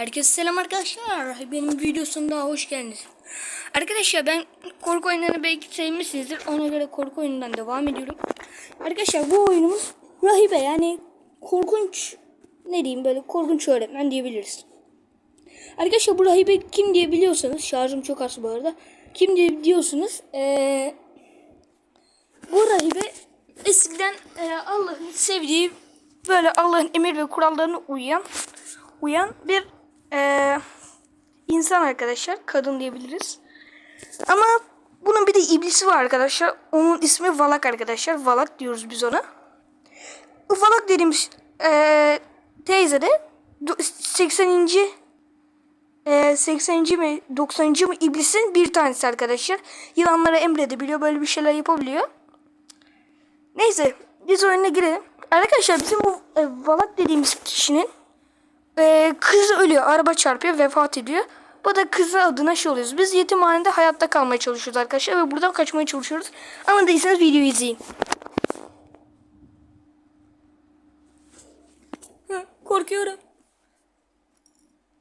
Herkese selam arkadaşlar. Benim videosunda hoş geldiniz. Arkadaşlar ben korku oyunlarını belki sevmişsinizdir. Ona göre korku oyunundan devam ediyorum. Arkadaşlar bu oyunumuz rahibe yani korkunç ne diyeyim böyle korkunç öğretmen diyebiliriz. Arkadaşlar bu rahibe kim diye biliyorsanız şarjım çok az bu arada. Kim diye diyorsunuz ee, bu rahibe eskiden ee, Allah'ın sevdiği böyle Allah'ın emir ve kurallarına uyan uyan bir ee, insan arkadaşlar. Kadın diyebiliriz. Ama bunun bir de iblisi var arkadaşlar. Onun ismi Valak arkadaşlar. Valak diyoruz biz ona. Valak dediğimiz ee, teyze de do- 80. ee, 80. mi 90. mı iblisin bir tanesi arkadaşlar. Yılanlara emredebiliyor. Böyle bir şeyler yapabiliyor. Neyse biz oyuna girelim. Arkadaşlar bizim bu e, Valak dediğimiz kişinin e, kızı ölüyor. Araba çarpıyor vefat ediyor. Bu da kızı adına şey oluyoruz. Biz yetimhanede hayatta kalmaya çalışıyoruz arkadaşlar. Ve buradan kaçmaya çalışıyoruz. Değilseniz videoyu izleyin. Hı, korkuyorum.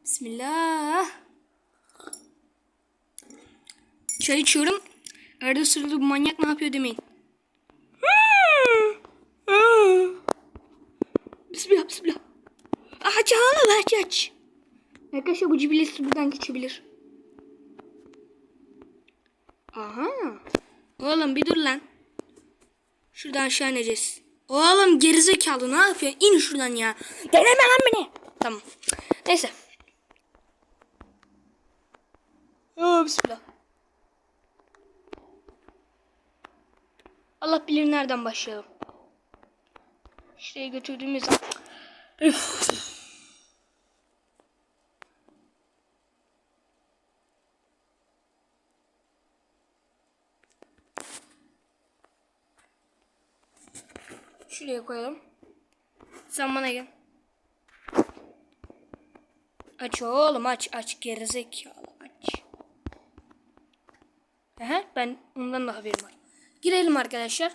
Bismillah. Çay içiyorum. Arada sırada bu manyak ne yapıyor demeyin. Bismillah bismillah. Aç ağlama aç aç. Arkadaşlar bu cibilesi buradan geçebilir. Aha. Oğlum bir dur lan. Şuradan aşağı ineceğiz. Oğlum gerizekalı ne yapıyor? İn şuradan ya. Deneme lan beni. Tamam. Neyse. Aa, bismillah. Allah bilir nereden başlayalım. Şuraya götürdüğümüz. Üf. Şuraya koyalım. Sen bana gel. Aç oğlum aç aç gerizekalı aç. Aha, ben ondan da haberim var. Girelim arkadaşlar.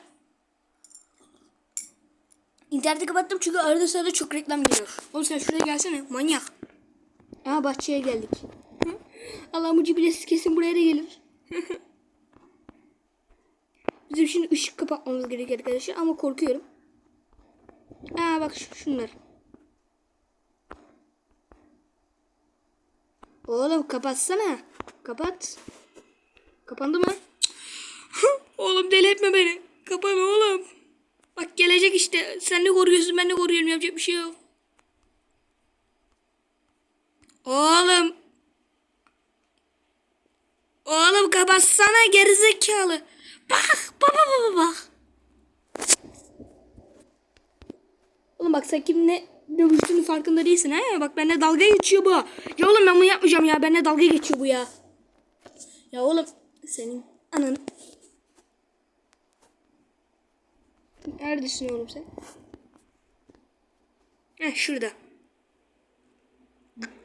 İnterneti kapattım çünkü arada sırada çok reklam geliyor. Oğlum sen şuraya gelsene manyak. Aa bahçeye geldik. Hı? Allah bu cibilesiz kesin buraya da gelir. Bizim şimdi ışık kapatmamız gerekiyor arkadaşlar ama korkuyorum. Aa bak şu- şunlar. Oğlum kapatsana. Kapat. Kapandı mı? oğlum deli etme beni. Kapan oğlum. Bak gelecek işte. Sen de koruyorsun ben de koruyorum. Yapacak bir şey yok. Oğlum. Oğlum kapatsana gerizekalı. Bak baba baba bak. Oğlum bak sen kimle dövüştüğünün farkında değilsin ha. Bak benimle dalga geçiyor bu. Ya oğlum ben bunu yapmayacağım ya. Benimle dalga geçiyor bu ya. Ya oğlum senin ananı. Neredesin oğlum sen? Heh şurada.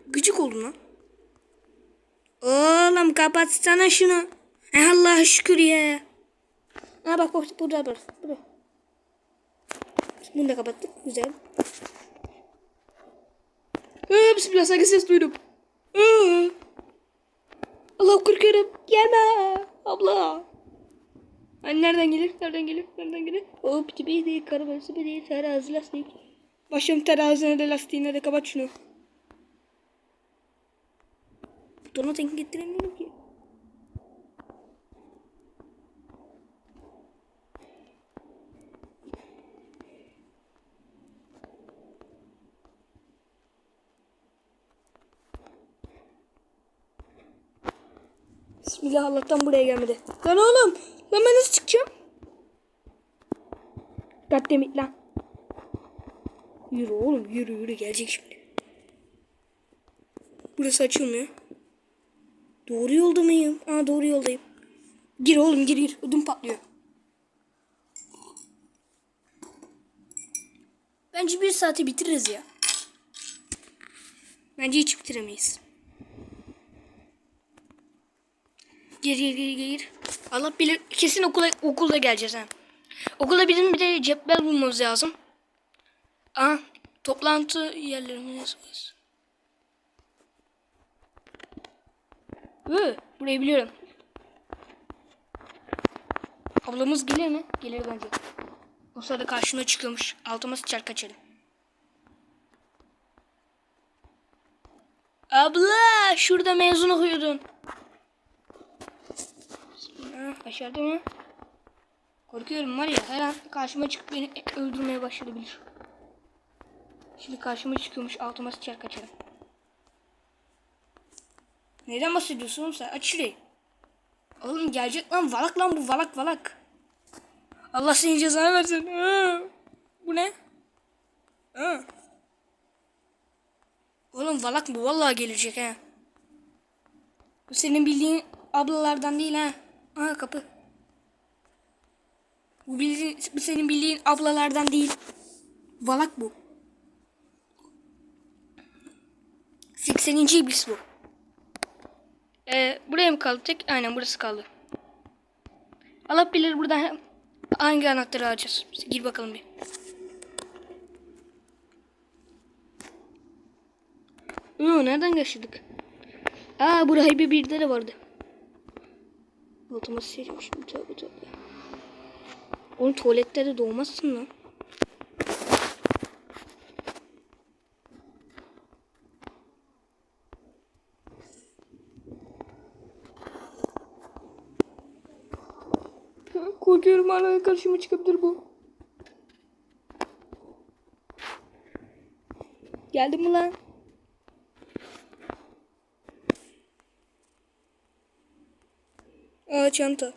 Gıcık oldum lan. Oğlum kapatsana şunu. Allah'a şükür ya. Ha bak bak burada bak. Burada. Bunu da kapattık. Güzel. Ee, bismillah sanki ses duydum. Ee. Allah korkuyorum. Gelme. Abla. Hani nereden gelir? Nereden gelir? Nereden gelir? O piti bidi karaması bidi terazi lastik. Başım terazine de lastiğine de kapat şunu. Butona denk getiremiyorum ki. Bismillah Allah'tan buraya gelmedi. Lan oğlum. Lan ben nasıl çıkacağım? Goddammit lan. Yürü oğlum yürü yürü gelecek şimdi. Burası açılmıyor. Doğru yolda mıyım? Aa doğru yoldayım. Gir oğlum gir gir. Ödüm patlıyor. Bence bir saati bitiririz ya. Bence hiç bitiremeyiz. Gir gir gir gir. Allah bilir kesin okula okulda geleceğiz ha. Okulda bizim bir de cetvel bulmamız lazım. Aa toplantı yerlerimiz var. Hı, burayı biliyorum. Ablamız gelir mi? Gelir bence. O sırada karşıma çıkıyormuş. Altıma sıçar kaçarım. Abla şurada mezun okuyordun. Ha, Aşağıda mı? Korkuyorum var ya her an karşıma çıkıp beni öldürmeye başlayabilir. Şimdi karşıma çıkıyormuş altıma sıçar kaçarım. Neden bahsediyorsun oğlum sen? Aç şurayı. Oğlum gelecek lan valak lan bu valak valak. Allah senin cezanı versin. Bu ne? Oğlum valak bu vallahi gelecek ha. Bu senin bildiğin ablalardan değil ha. Aa kapı. Bu, bildiğin, bu senin bildiğin ablalardan değil. Valak bu. 80. iblis bu. Ee, buraya mı kaldı tek? Aynen burası kaldı. Allah bilir buradan hangi anahtarı alacağız. Gir bakalım bir. Oo, nereden geçtik? Aa bu rahibe birde de vardı. Altıma seçmişim tövbe tövbe. Oğlum tuvalette de doğmazsın lan. Korkuyorum hala karşıma çıkabilir bu. Geldin mi lan? Aa çanta.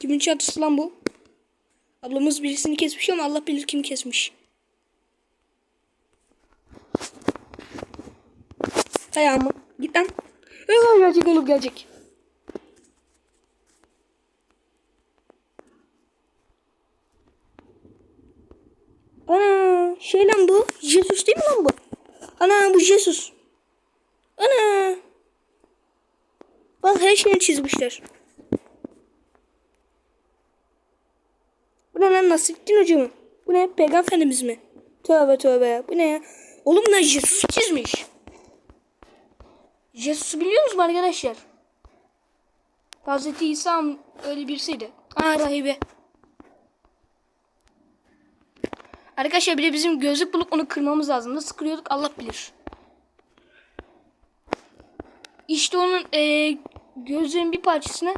Kimin çantası lan bu? Ablamız birisini kesmiş ama Allah bilir kim kesmiş. Ayağımı. Git lan. Aa, gelecek oğlum gelecek. Ana şey lan bu. Jesus değil mi lan bu? Ana bu Jesus. Ana. Bak her şeyini çizmişler. Bu ne lan Nasrettin Hoca mı? Bu ne? Peygamber Efendimiz mi? Tövbe tövbe. Bu ne ya? Oğlum lan Jesus çizmiş. Jesus'u biliyor musunuz arkadaşlar? Hazreti İsa öyle birisiydi. Aa rahibe. Arkadaşlar bir de bizim gözlük bulup onu kırmamız lazım. Nasıl kırıyorduk Allah bilir. İşte onun e, gözlüğün bir parçasına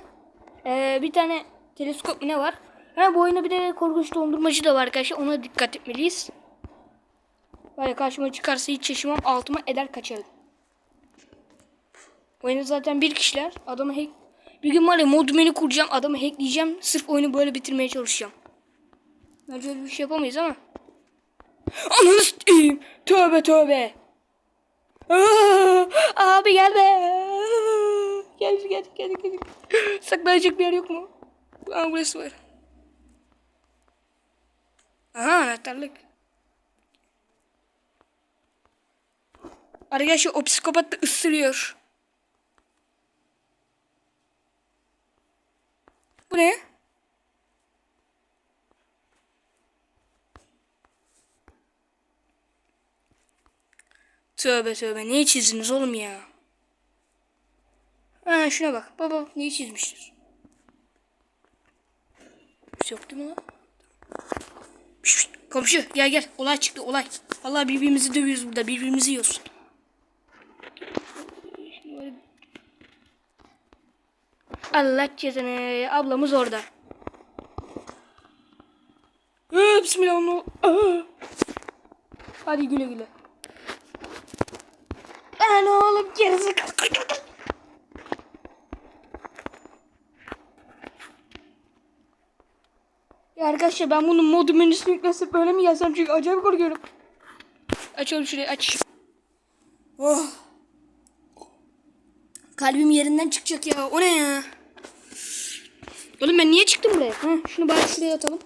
e, bir tane teleskop ne var? Ha bu oyunda bir de korkunç dondurmacı da var arkadaşlar. Ona dikkat etmeliyiz. Ya karşıma çıkarsa hiç şaşırmam. Altıma eder kaçarım. Oyunda zaten bir kişiler. Adamı hack... Bir gün var ya modumeni kuracağım. Adamı hackleyeceğim. Sırf oyunu böyle bitirmeye çalışacağım. Bence öyle bir şey yapamayız ama. Ananı s**eyim. Tövbe tövbe. Aa, abi gel be. Gel gel gel gel. Saklanacak bir yer yok mu? Aa, burası var. Aha anahtarlık. Arkadaşlar o psikopat da ısırıyor. Bu ne? Tövbe tövbe neyi çizdiniz oğlum ya? Ha şuna bak. Baba neyi çizmiştir? Bir şey yok değil mi lan? Komşu gel gel. Olay çıktı olay. Vallahi birbirimizi dövüyoruz burada. Birbirimizi yiyoruz. Allah cezanı. Ablamız orada. Bismillah. Aa. Hadi güle güle. Lan oğlum gerisi arkadaşlar ben bunun modu menüsünü yüklesem böyle mi yazsam çünkü acayip korkuyorum. Açalım şurayı aç. Oh. Kalbim yerinden çıkacak ya. O ne ya? Oğlum ben niye çıktım buraya? Ha, şunu bari şuraya atalım.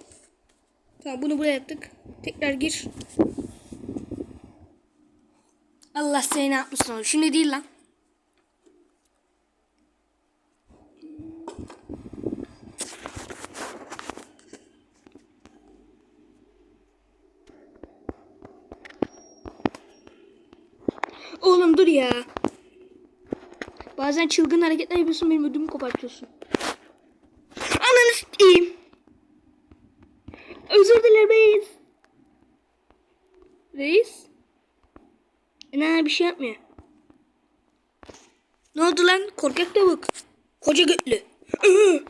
Tamam bunu buraya attık. Tekrar gir. Allah seni ne yapmışsın oğlum. Şimdi değil lan. Oğlum dur ya. Bazen çılgın hareketler yapıyorsun benim ödümü kopartıyorsun. Ananı s**eyim. Özür dilerim reis. Reis? Ne bir şey yapmıyor. Ne oldu lan? Korkak tavuk. Koca götlü.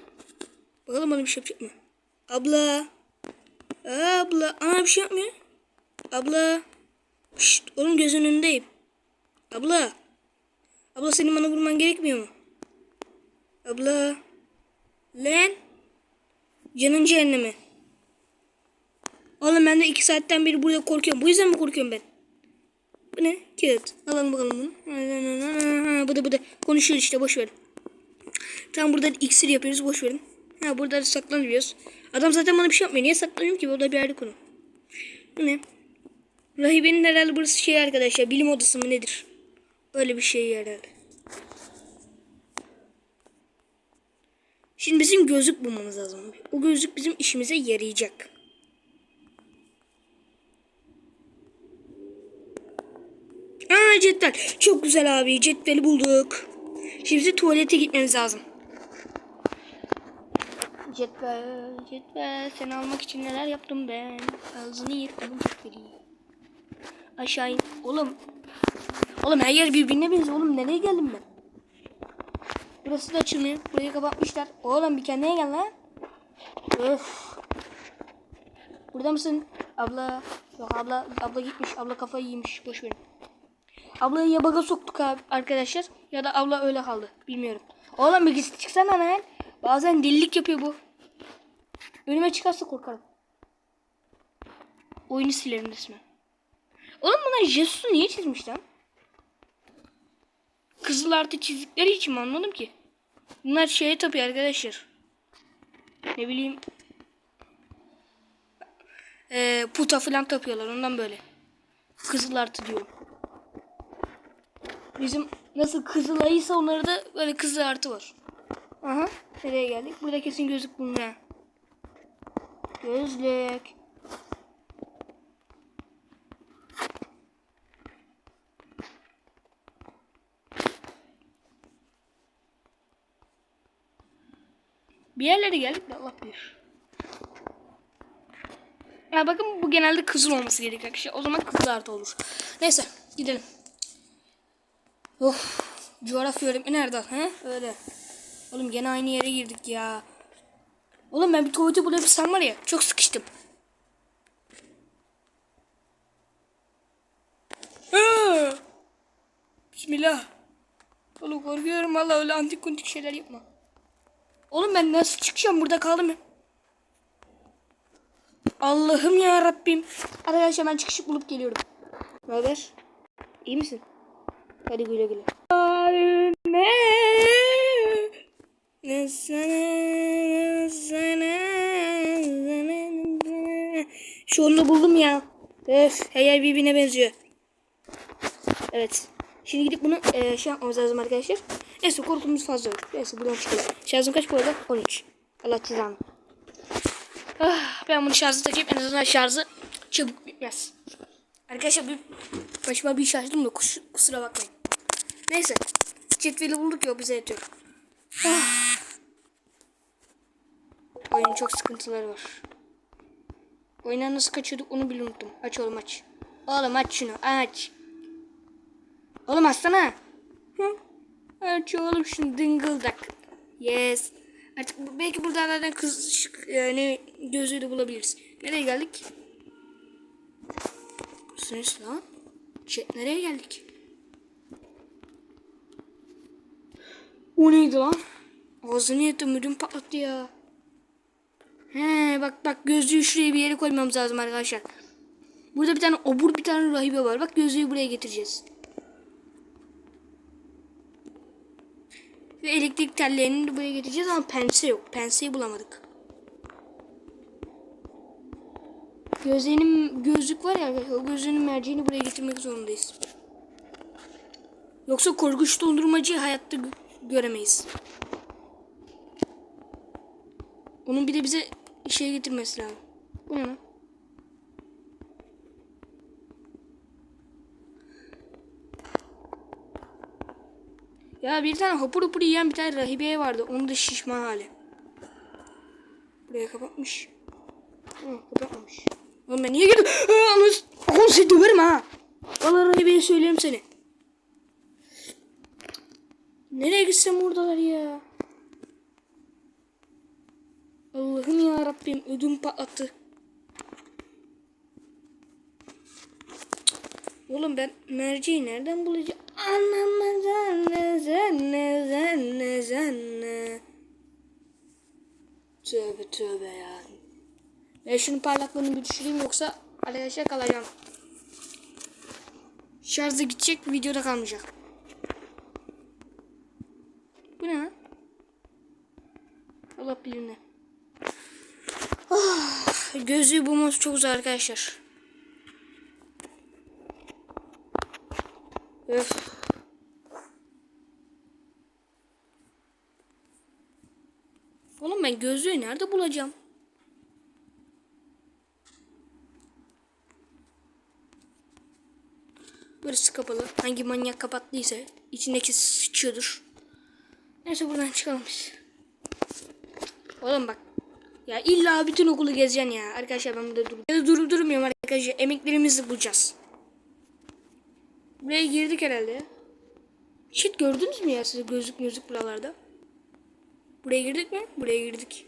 Bakalım bana bir şey yapacak mı? Abla. Abla. Ana bir şey yapmıyor. Abla. Şşt, oğlum gözünün önündeyim. Abla. Abla senin bana vurman gerekmiyor mu? Abla. Lan. Canın cehennemi. Oğlum ben de iki saatten beri burada korkuyorum. Bu yüzden mi korkuyorum ben? Bu ne? Kağıt. Alalım bakalım bunu. Bu da bu da. Konuşuyor işte boş ver. Tam burada iksir yapıyoruz boş verin. Ha burada saklanıyoruz. Adam zaten bana bir şey yapmıyor. Niye saklanıyorum ki? O da bir ayrı konu. Bu ne? Rahibenin herhalde burası şey arkadaşlar. Bilim odası mı nedir? Öyle bir şey herhalde. Şimdi bizim gözlük bulmamız lazım. O gözlük bizim işimize yarayacak. Aa cetvel. Çok güzel abi. Cetveli bulduk. Şimdi tuvalete gitmemiz lazım. Cetvel, cetvel. Seni almak için neler yaptım ben. Ağzını yırttım cetveli. Aşağı in. Oğlum. Oğlum her yer birbirine benziyor. Oğlum nereye geldim ben? Burası da açılmıyor. Burayı kapatmışlar. Oğlum bir kendine gel lan. Öf. Burada mısın? Abla. Yok abla. Abla gitmiş. Abla kafayı yemiş. Boş verin. Ablayı ya baga soktuk abi arkadaşlar. Ya da abla öyle kaldı. Bilmiyorum. Oğlum bir git çıksana lan. Bazen delilik yapıyor bu. Önüme çıkarsa korkarım. Oyunu silerim resmen. Oğlum bunlar Jesus'u niye çizmiş lan? Kızıl artı çizdikleri için mi anladım ki? Bunlar şeye tapıyor arkadaşlar. Ne bileyim. Ee, puta falan tapıyorlar ondan böyle. Kızıl artı diyorum. Bizim nasıl kızıl ayıysa onlarda da böyle kızıl artı var. Aha nereye geldik? Burada kesin gözlük bulunuyor. Gözlük. Bir yerlere geldik de Allah bilir. Ya bakın bu genelde kızıl olması gerekiyor arkadaşlar. O zaman kızıl artı olur. Neyse gidelim. Of. Coğrafya öğretmeni nerede? He? Öyle. Oğlum gene aynı yere girdik ya. Oğlum ben bir tuvalete bulabilsem var ya. Çok sıkıştım. Bismillah. Oğlum korkuyorum valla öyle antik kuntik şeyler yapma. Oğlum ben nasıl çıkacağım burada kaldım. Allah'ım ya Rabbim. Arkadaşlar ben çıkışı bulup geliyorum. Ne haber? İyi misin? Hadi güle güle. Ne? Şu onu buldum ya. Öf, her yer birbirine benziyor. Evet. Şimdi gidip bunu e, şey yapmamız lazım arkadaşlar. Neyse korkumuz fazla yok. Neyse buradan çıkalım. Şarjım kaç bu arada? 13. Allah cezanı. Ah, ben bunu şarjı takayım. En azından şarjı çabuk bitmez. Arkadaşlar bir başıma bir iş açtım da kus, kusura bakmayın. Neyse. Cetveli bulduk ya bize yetiyor. Ah. Oyunun çok sıkıntıları var. Oyundan nasıl kaçıyorduk onu bile unuttum. Aç oğlum aç. Oğlum aç şunu aç. Oğlum açsana. Aç oğlum şunu dıngıldak. Yes. Artık belki buradan kız yani gözlüğü de bulabiliriz. Nereye geldik? Sınırsın lan. Şey, nereye geldik? O neydi lan? Ağzını yedim ödüm patlattı ya. He bak bak gözlüğü şuraya bir yere koymamız lazım arkadaşlar. Burada bir tane obur bir tane rahibe var. Bak gözlüğü buraya getireceğiz. Ve elektrik tellerini de buraya getireceğiz ama pense yok. Penseyi bulamadık. Gözlüğünün gözlük var ya. O gözlüğünün merceğini buraya getirmek zorundayız. Yoksa korkunç dondurmacıyı hayatta gö- göremeyiz. Onun bir de bize şey getirmesi lazım. Bu ne lan? Ya bir tane hapur hapur yiyen bir tane rahibe vardı. Onu da şişman hali. Buraya kapatmış. Hı, kapatmamış. Oğlum ben niye girdim? Anız. Oğlum seni döverim ha. Vallahi rahibeye söyleyeyim seni. Nereye gitsem oradalar ya. Allah'ım ya Rabbim ödüm patlattı. Oğlum ben merceği nereden bulacağım? Anlamadan ne zenne zenne zenne. Tövbe tövbe ya. Ben şunun parlaklığını bir düşüreyim yoksa arkadaşlar kalacağım. Şarjı gidecek videoda kalmayacak. Bu ne lan? Allah bilir ne. Ah, gözlüğü bulması çok zor arkadaşlar. Öf. Oğlum ben gözlüğü nerede bulacağım? Burası kapalı. Hangi manyak kapattıysa içindeki sıçıyordur. Neyse buradan çıkalım biz. Oğlum bak. Ya illa bütün okulu gezeceksin ya. Arkadaşlar ben burada durup, ya durup durmuyorum arkadaşlar. Emeklerimizi bulacağız. Buraya girdik herhalde. Shit gördünüz mü ya siz gözlük gözlük buralarda? Buraya girdik mi? Buraya girdik.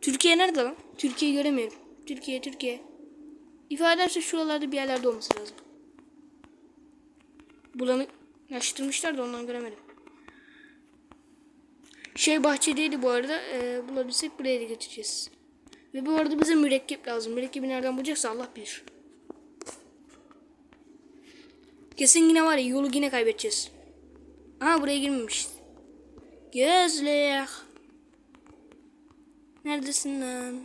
Türkiye nerede lan? Türkiye'yi göremiyorum. Türkiye, Türkiye. İfade ederse şuralarda bir yerlerde olması lazım. Bulanık yaştırmışlar da ondan göremedim. Şey bahçedeydi bu arada. Ee, bulabilsek buraya da götüreceğiz. Ve bu arada bize mürekkep lazım. Mürekkebi nereden bulacaksa Allah bilir. Kesin yine var ya yolu yine kaybedeceğiz. Aha buraya girmemişiz. Gözlük. Neredesin lan?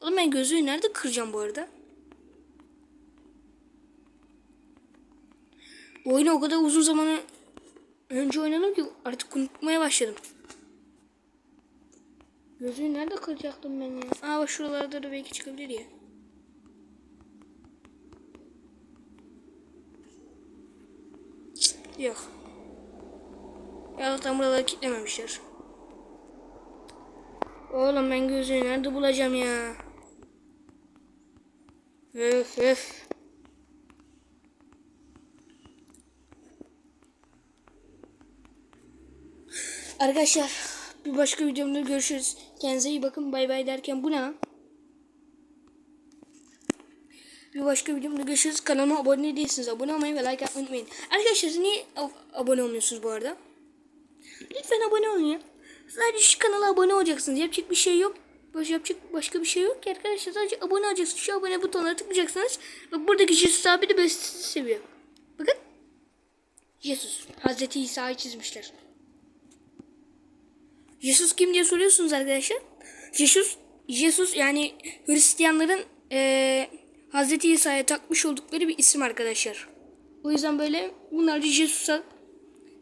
Oğlum ben gözlüğü nerede kıracağım bu arada? Bu oyunu o kadar uzun zamanı önce oynadım ki artık unutmaya başladım. Gözlüğü nerede kıracaktım ben ya? Aa şuralarda da belki çıkabilir ya. Yok. Tam buraları kilitlememişler. Oğlum ben gözlüğü nerede bulacağım ya? Öf öf. Arkadaşlar bir başka videomda görüşürüz. Kendinize iyi bakın. Bay bay derken bu ne lan? Bir başka videomda görüşürüz. Kanalıma abone değilsiniz. Abone olmayı ve like atmayı unutmayın. Arkadaşlar niye ab- abone olmuyorsunuz bu arada? Lütfen abone olun ya. Sadece şu kanala abone olacaksınız. Yapacak bir şey yok. Baş yapacak başka bir şey yok ki arkadaşlar. Sadece abone olacaksınız. Şu abone butonuna tıklayacaksınız. Bak buradaki Jesus abi de sizi seviyor. Bakın. Jesus. Hazreti İsa'yı çizmişler. Jesus kim diye soruyorsunuz arkadaşlar. Jesus, Jesus yani Hristiyanların eee Hazreti İsa'ya takmış oldukları bir isim arkadaşlar. O yüzden böyle bunlar da Jesus'a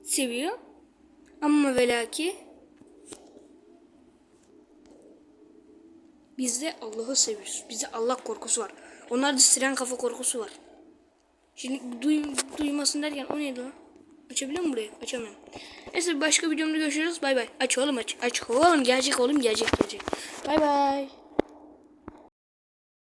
seviyor. Ama ve lakin biz de Allah'ı seviyoruz. Bizde Allah korkusu var. Onlarda siren kafa korkusu var. Şimdi duy, duymasın derken o neydi lan? Açabiliyor mu burayı? Açamıyorum. Neyse başka videomda görüşürüz. Bay bay. Aç oğlum aç. Aç oğlum gelecek oğlum gelecek gelecek. Bay bay.